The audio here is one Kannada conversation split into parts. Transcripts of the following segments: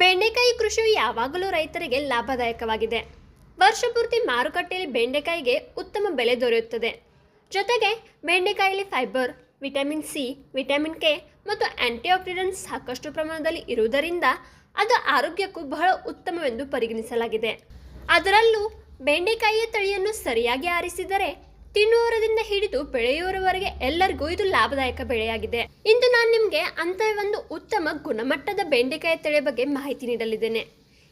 ಬೆಂಡೆಕಾಯಿ ಕೃಷಿಯು ಯಾವಾಗಲೂ ರೈತರಿಗೆ ಲಾಭದಾಯಕವಾಗಿದೆ. ವರ್ಷಪೂರ್ತಿ ಮಾರುಕಟ್ಟೆಯಲ್ಲಿ ಬೆಂಡೆಕಾಯಿಗೆ ಉತ್ತಮ ಬೆಲೆ ದೊರೆಯುತ್ತದೆ. ಜೊತೆಗೆ ಬೆಂಡೆಕಾಯಿಯಲ್ಲಿ fibre vitamin C vitamin K ಮತ್ತು ಆಂಟಿಆಕ್ಸಿಡೆಂಟ್ಸ್ ಸಾಕಷ್ಟು ಪ್ರಮಾಣದಲ್ಲಿ ಇರುವುದರಿಂದ ಅದು ಆರೋಗ್ಯಕ್ಕೂ ಬಹಳ ಉತ್ತಮವೆಂದು ಪರಿಗಣಿಸಲಾಗಿದೆ. ಅದರಲ್ಲೂ ಬೆಂಡೆಕಾಯಿಯ ತಳಿಯನ್ನು ಸರಿಯಾಗಿ ಆರಿಸಿದರೆ ತಿನ್ನುವವರದಿಂದ ಹಿಡಿದು ಬೆಳೆಯುವವರೆಗೆ ಎಲ್ಲರಿಗೂ ಇದು ಲಾಭದಾಯಕ ಬೆಳೆಯಾಗಿದೆ. ಇಂದು ನಾನು ನಿಮಗೆ ಅಂತ ಒಂದು ಉತ್ತಮ ಗುಣಮಟ್ಟದ ಬೆಂಡೆಕಾಯಿ ತಳಿಯ ಬಗ್ಗೆ ಮಾಹಿತಿ ನೀಡಲಿದ್ದೇನೆ.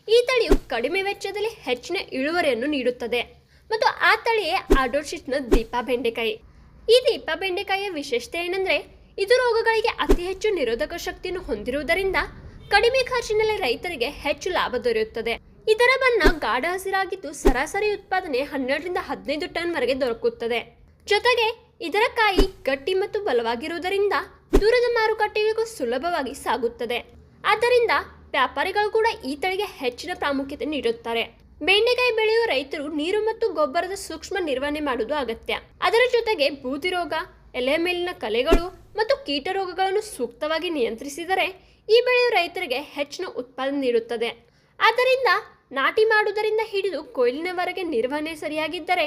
ಈ ತಳಿಯು ಕಡಿಮೆ ವೆಚ್ಚದಲ್ಲಿ ಹೆಚ್ಚಿನ ಇಳುವರಿಯನ್ನು ನೀಡುತ್ತದೆ. ಮತ್ತು ಆ ತಳಿಯೇ ಆಡೋಶಿಟ್ನ ದೀಪ ಬೆಂಡೆಕಾಯಿ. ಈ ದೀಪ ಬೆಂಡೆಕಾಯಿಯ ವಿಶೇಷತೆ ಏನಂದ್ರೆ, ಇದು ರೋಗಗಳಿಗೆ ಅತಿ ಹೆಚ್ಚು ನಿರೋಧಕ ಶಕ್ತಿಯನ್ನು ಹೊಂದಿರುವುದರಿಂದ ಕಡಿಮೆ ಖರ್ಚಿನಲ್ಲಿ ರೈತರಿಗೆ ಹೆಚ್ಚು ಲಾಭ ದೊರೆಯುತ್ತದೆ. ಇದರ ಬಣ್ಣ ಗಾಢ ಹಸಿರಾಗಿದ್ದು ಸರಾಸರಿ ಉತ್ಪಾದನೆ ಹನ್ನೆರಡರಿಂದ ಹದಿನೈದು ಟನ್ ವರೆಗೆ ದೊರಕುತ್ತದೆ. ಜೊತೆಗೆ ಇದರ ಕಾಯಿ ಗಟ್ಟಿ ಮತ್ತು ಬಲವಾಗಿರುವುದರಿಂದ ದೂರದ ಮಾರುಕಟ್ಟೆಗಳಿಗೂ ಸುಲಭವಾಗಿ ಸಾಗುತ್ತದೆ. ಆದ್ದರಿಂದ ವ್ಯಾಪಾರಿಗಳು ಕೂಡ ಈ ತಳಿಗೆ ಹೆಚ್ಚಿನ ಪ್ರಾಮುಖ್ಯತೆ ನೀಡುತ್ತಾರೆ. ಬೆಂಡೆಕಾಯಿ ಬೆಳೆಯುವ ರೈತರು ನೀರು ಮತ್ತು ಗೊಬ್ಬರದ ಸೂಕ್ಷ್ಮ ನಿರ್ವಹಣೆ ಮಾಡುವುದು ಅಗತ್ಯ. ಅದರ ಜೊತೆಗೆ ಬೂದಿ ರೋಗ, ಎಲೆ ಮೇಲಿನ ಕಲೆಗಳು ಮತ್ತು ಕೀಟ ರೋಗಗಳನ್ನು ಸೂಕ್ತವಾಗಿ ನಿಯಂತ್ರಿಸಿದರೆ ಈ ಬೆಳೆಯು ರೈತರಿಗೆ ಹೆಚ್ಚಿನ ಉತ್ಪಾದನೆ ನೀಡುತ್ತದೆ. ಆದ್ದರಿಂದ ನಾಟಿ ಮಾಡುವುದರಿಂದ ಹಿಡಿದು ಕೊಯ್ಲಿನವರೆಗೆ ನಿರ್ವಹಣೆ ಸರಿಯಾಗಿದ್ದರೆ,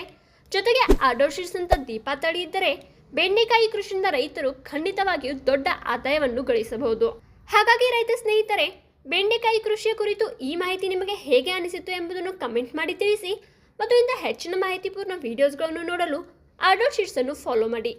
ಜೊತೆಗೆ ಆಡೋಶಿಸ್ ಅಂತ ದೀಪ ತಳಿ ಇದ್ದರೆ ಬೆಂಡೆಕಾಯಿ ಕೃಷಿಯಿಂದ ರೈತರು ಖಂಡಿತವಾಗಿಯೂ ದೊಡ್ಡ ಆದಾಯವನ್ನು ಗಳಿಸಬಹುದು. ಹಾಗಾಗಿ ರೈತ ಸ್ನೇಹಿತರೆ ಬೆಂಡೆಕಾಯಿ ಕೃಷಿಯ ಕುರಿತು ಈ ಮಾಹಿತಿ ನಿಮಗೆ ಹೇಗೆ ಅನಿಸಿತು ಎಂಬುದನ್ನು ಕಮೆಂಟ್ ಮಾಡಿ ತಿಳಿಸಿ, ಮತ್ತು ಇಂಥ ಹೆಚ್ಚಿನ ಮಾಹಿತಿಪೂರ್ಣ ವಿಡಿಯೋಸ್ಗಳನ್ನು ನೋಡಲು ಆಡೋ ಶೀಟ್ಸನ್ನು ಫಾಲೋ ಮಾಡಿ.